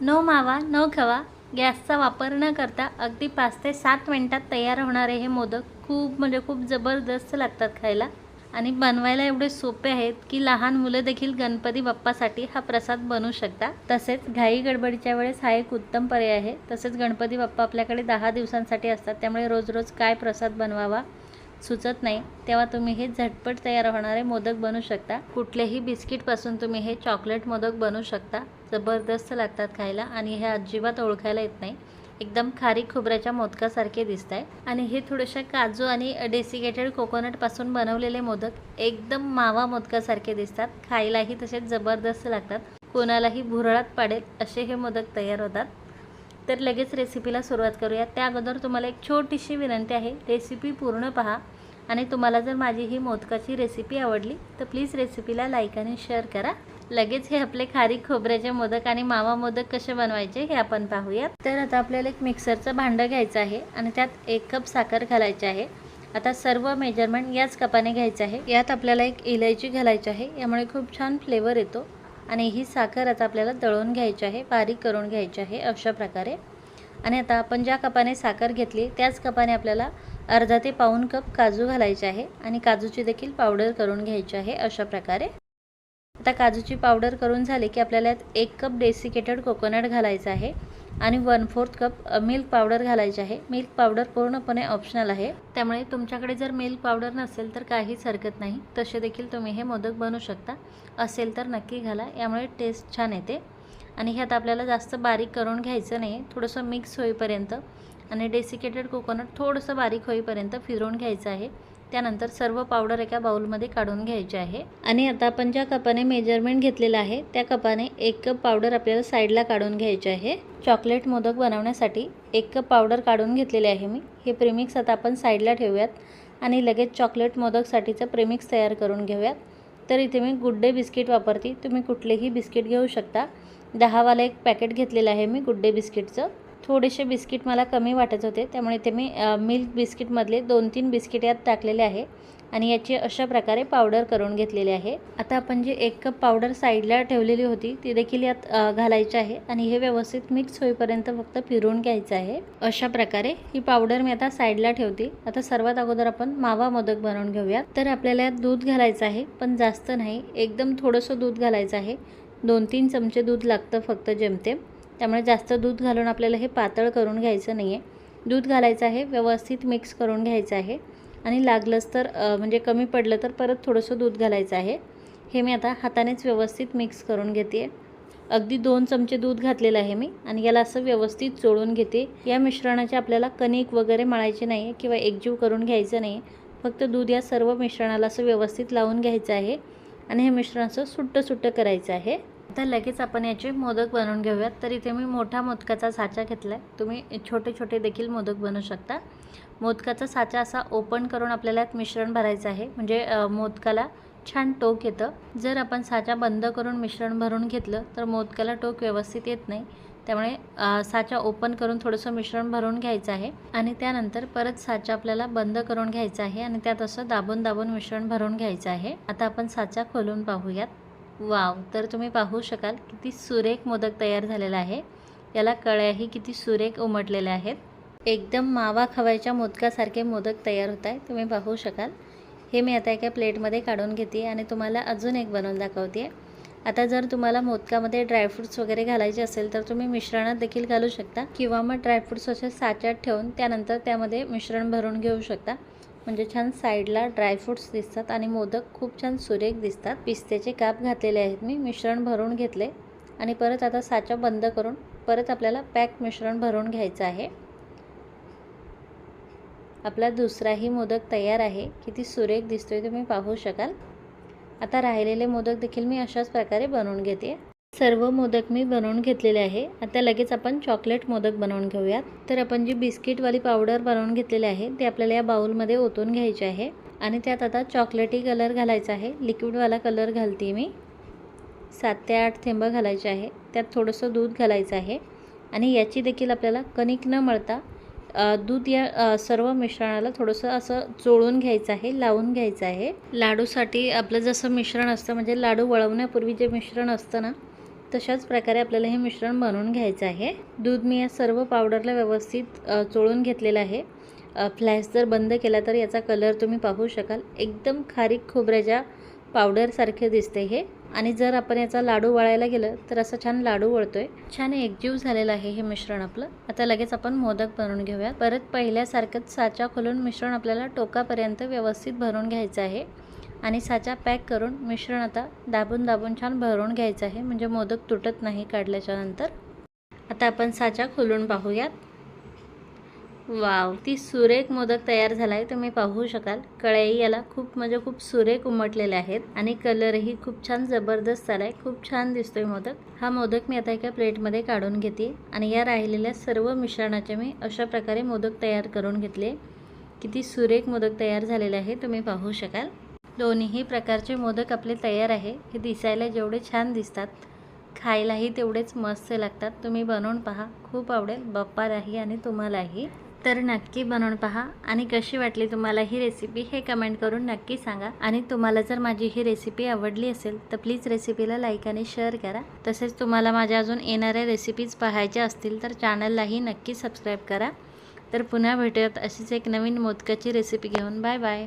No मावा no खवा. गॅसचा वापर न करता अगदी पाच ते सात मिनटात तयार होणारे हे मोदक खूप म्हणजे खूप जबरदस्त लागतात खायला. आणि बनवायला एवढे सोपे आहेत की लहान मुलं देखील गणपती बाप्पासाठी हा प्रसाद बनवू शकता. तसेच घाई गडबडीच्या वेळेस हा एक उत्तम पर्याय आहे. तसेच गणपती बाप्पा आपल्याकडे दहा दिवसांसाठी असतात. त्यामुळे रोज रोज काय प्रसाद बनवावा सुचत नाही तेव्हा तुम्ही हे झटपट तयार होणारे मोदक बनवू शकता. कुठल्याही बिस्किटपासून तुम्ही हे चॉकलेट मोदक बनवू शकता. जबरदस्त लागतात खायला आणि हे अजिबात ओळखायला येत नाही. एकदम खारीक खोबऱ्याच्या मोदकासारखे दिसत आहे आणि हे थोडेसे काजू आणि डेसिकेटेड कोकोनटपासून बनवलेले मोदक एकदम मावा मोदकासारखे दिसतात. खायलाही तसेच जबरदस्त लागतात. कोणालाही भुरळात पाडेल असे हे मोदक तयार होतात. तर लगेच रेसिपीला सुरुवात करूया त्या अगोदर तुम्हाला एक छोटीशी विनंती आहे. रेसिपी पूर्ण पहा आणि तुम्हाला जर माझी ही मोदकाची रेसिपी आवडली तर प्लीज रेसिपीला लाईक आणि शेअर करा. लगेच हे आपले खारी खोबऱ्याचे मोदक आणि मावा मोदक कसे बनवायचे हे आपण पाहूया तर आता आपल्याला एक मिक्सरचं भांडं घ्यायचं आहे आणि त्यात एक कप साखर घालायची आहे. आता सर्व मेजरमेंट याच कपाने घ्यायचं आहे. यात आपल्याला एक इलायची घालायची आहे. यामुळे खूप छान फ्लेवर येतो. आणि ही साखर आता आपल्याला दळून घ्यायची आहे बारीक करून घ्यायची आहे अशा प्रकारे. आणि आता आपण ज्या कपाने साखर घेतली त्याच कपाने आपल्याला अर्धा ते पाऊन कप काजू घालायचे आहे आणि काजूची देखील पावडर करून घ्यायची आहे अशा प्रकारे. आता काजूची पावडर करून झाली की आपल्याला एक कप डेसिकेटेड कोकोनट घालायचं आहे. आणि one fourth cup milk powder घालायची आहे. मिल्क पावडर पूर्णपणे ऑप्शनल आहे. त्यामुळे तुमच्याकडे जर मिल्क पावडर नसेल तर काहीच हरकत नाही. तसे देखील तुम्ही हे मोदक बनवू शकता. असेल तर नक्की घाला. यामुळे टेस्ट छान येते. आणि ह्यात आपल्याला जास्त बारीक करून घ्यायचं नाही थोडंसं मिक्स होईपर्यंत आणि डेसिकेटेड कोकोनट थोडंसं बारीक होईपर्यंत फिरवून घ्यायचं आहे. त्यानंतर सर्व पावडर एका बाउलमध्ये काढून घ्यायची आहे. आणि आता आपण ज्या कपाने मेजरमेंट घेतलेलं आहे त्या कपाने एक कप पावडर आपल्याला साईडला काढून घ्यायचे आहे. चॉकलेट मोदक बनवण्यासाठी एक कप पावडर काढून घेतलेले आहे मी. हे प्रेमिक्स आता आपण साईडला ठेवूयात आणि लगेच चॉकलेट मोदकसाठीचं प्रेमिक्स तयार करून घेऊयात. तर इथे मी गुड डे बिस्किट वापरते. तुम्ही कुठलेही बिस्किट घेऊ शकता. दहावाला एक पॅकेट घेतलेलं आहे मी गुड डे बिस्किटचं. थोडेसे बिस्किट मला कमी वाटत होते त्यामुळे ते मी मिल्क बिस्किटमधले दोन तीन बिस्किट यात टाकलेले आहे आणि याची अशा प्रकारे पावडर करून घेतलेली आहे. आता आपण जी एक कप पावडर साईडला ठेवलेली होती ती देखील यात घालायची आहे आणि हे व्यवस्थित मिक्स होईपर्यंत फक्त फिरवून घ्यायचं आहे. अशा प्रकारे ही पावडर मी आता साईडला ठेवते. आता सर्वात अगोदर आपण मावा मोदक बनवून घेऊयात. तर आपल्याला यात दूध घालायचं आहे पण जास्त नाही एकदम थोडंसं दूध घालायचं आहे. दोन तीन चमचे दूध लागतं फक्त जेमतेम. त्यामुळे जास्त दूध घालून आपल्याला हे पातळ करून घ्यायचं नाही आहे. दूध घालायचं आहे व्यवस्थित मिक्स करून घ्यायचं आहे. आणि लागलंच तर म्हणजे कमी पडलं तर परत थोडंसं दूध घालायचं आहे. हे मी आता हातानेच व्यवस्थित मिक्स करून घेते. अगदी दोन चमचे दूध घातलेलं आहे मी आणि याला असं व्यवस्थित चोळून घेते. या मिश्रणाचे आपल्याला कणिक वगैरे मळायचे नाही किंवा एकजीव करून घ्यायचं नाही फक्त दूध या सर्व मिश्रणाला असं व्यवस्थित लावून घ्यायचं आहे. आणि हे मिश्रण असं सुट्टं सुट्टं करायचं आहे. तर लगेच आपण याचे मोदक बनवून घेऊयात. तर इथे मी मोठा मोदकाचा साचा घेतला आहे तुम्ही छोटे छोटे देखील मोदक बनवू शकता. मोदकाचा साचा असा ओपन करून आपल्याला यात मिश्रण भरायचं आहे. म्हणजे मोदकाला छान टोक येतं. जर आपण साचा बंद करून मिश्रण भरून घेतलं तर मोदकाला टोक व्यवस्थित येत नाही. त्यामुळे साचा ओपन करून थोडंसं मिश्रण भरून घ्यायचं आहे. आणि त्यानंतर परत साचा आपल्याला बंद करून घ्यायचा आहे. आणि त्यात असं दाबून दाबून मिश्रण भरून घ्यायचं आहे. आता आपण साचा खोलून पाहूयात. वाव तर तुम्ही पाहू शकाल किती सुरेख मोदक तयार झालेला आहे. याला कळ्याही किती सुरेख उमटलेल्या आहेत. एकदम मावा खवायच्या मोदकासारखे मोदक तयार होत आहे तुम्ही पाहू शकाल. हे मी आता एका प्लेटमध्ये काढून घेते आणि तुम्हाला अजून एक बनवून दाखवते. आता जर तुम्हाला मोदकामध्ये ड्रायफ्रूट्स वगैरे घालायचे असेल तर तुम्ही मिश्रणात देखील घालू शकता किंवा मग ड्रायफ्रूट्स असे साच्यात ठेवून त्यानंतर त्यामध्ये मिश्रण भरून घेऊ शकता. म्हणजे छान साईडला ड्रायफ्रूट्स दिसतात आणि मोदक खूप छान सुरेख दिसतात. पिस्त्याचे काप घातलेले आहेत मी मिश्रण भरून घेतले आणि परत आता साचा बंद करून परत आपल्याला पॅक मिश्रण भरून घ्यायचं आहे. आपला दुसराही मोदक तयार आहे. किती सुरेख दिसतोय तुम्ही पाहू शकाल. आता राहिलेले मोदक देखील मी अशाच प्रकारे बनवून घेते. सर्व मोदक मी बनवून घेतलेले आहे. आता लगेच आपण चॉकलेट मोदक बनवून घेऊयात. तर आपण जी बिस्किटवाली पावडर बनवून घेतलेली आहे ते आपल्याला या बाउलमध्ये ओतून घ्यायचे आहे. आणि त्यात आता चॉकलेटी कलर घालायचा आहे. लिक्विडवाला कलर घालते मी. सात ते आठ थेंब घालायचे आहे. त्यात थोडंसं दूध घालायचं आहे. आणि याची देखील आपल्याला कणिक न मळता दूध या सर्व मिश्रणाला थोडंसं असं चोळून घ्यायचं आहे लावून घ्यायचं आहे. लाडूसाठी आपलं जसं मिश्रण असतं म्हणजे लाडू वळवण्यापूर्वी जे मिश्रण असतं ना तशाच प्रकारे आपल्याला हे मिश्रण बनवून घ्यायचं आहे. दूध मी या सर्व पावडरला व्यवस्थित चोळून घेतलेलं आहे. फ्लॅश जर बंद केला तर याचा कलर तुम्ही पाहू शकाल. एकदम खारीक खोबऱ्याच्या पावडरसारखे दिसते हे. आणि जर आपण याचा लाडू वळायला गेलं तर असं छान लाडू वळतोय. छान एकजीव झालेलं आहे हे मिश्रण आपलं. आता लगेच आपण मोदक बनवून घेऊया परत पहिल्यासारखंच साचा खोलून मिश्रण आपल्याला टोकापर्यंत व्यवस्थित भरून घ्यायचं आहे. आणि साचा पॅक करून मिश्रण आता दाबून दाबून छान भरून घ्यायचं आहे. म्हणजे मोदक तुटत नाही काढल्याच्या नंतर. आता आपण साचा खोलून पाहूयात. वाव ती सुरेख मोदक तयार झाला आहे तुम्ही पाहू शकाल. कळई याला खूप म्हणजे खूप सुरेख उमटलेले आहेत. आणि कलरही खूप छान जबरदस्त आला आहे खूप छान दिसतोय मोदक. हा मोदक मी आता एका प्लेटमध्ये काढून घेते. आणि या राहिलेल्या सर्व मिश्रणाचे मी अशा प्रकारे मोदक तयार करून घेतले. किती सुरेख मोदक तयार झालेले आहे तुम्ही पाहू शकाल. दोन्ही प्रकारचे मोदक आपले तयार आहे. हे दिसायला जेवढे छान दिसतात खायलाही तेवढेच मस्त लागतात. तुम्ही बनवून पहा. खूप आवडेल. बाप्पालाही आणि तुम्हालाही. तर नक्की बनवून पहा. आणि कशी वाटली तुम्हाला ही रेसिपी हे कमेंट करून नक्की सांगा. आणि तुम्हाला जर माझी ही रेसिपी आवडली असेल तर प्लीज रेसिपीला लाईक आणि शेअर करा. तसेच तुम्हाला माझ्या अजून येणाऱ्या रेसिपीज पाहायच्या असतील तर चॅनललाही नक्की सबस्क्राईब करा. तर पुन्हा भेटूयात अशीच एक नवीन मोदकाची रेसिपी घेऊन. Bye bye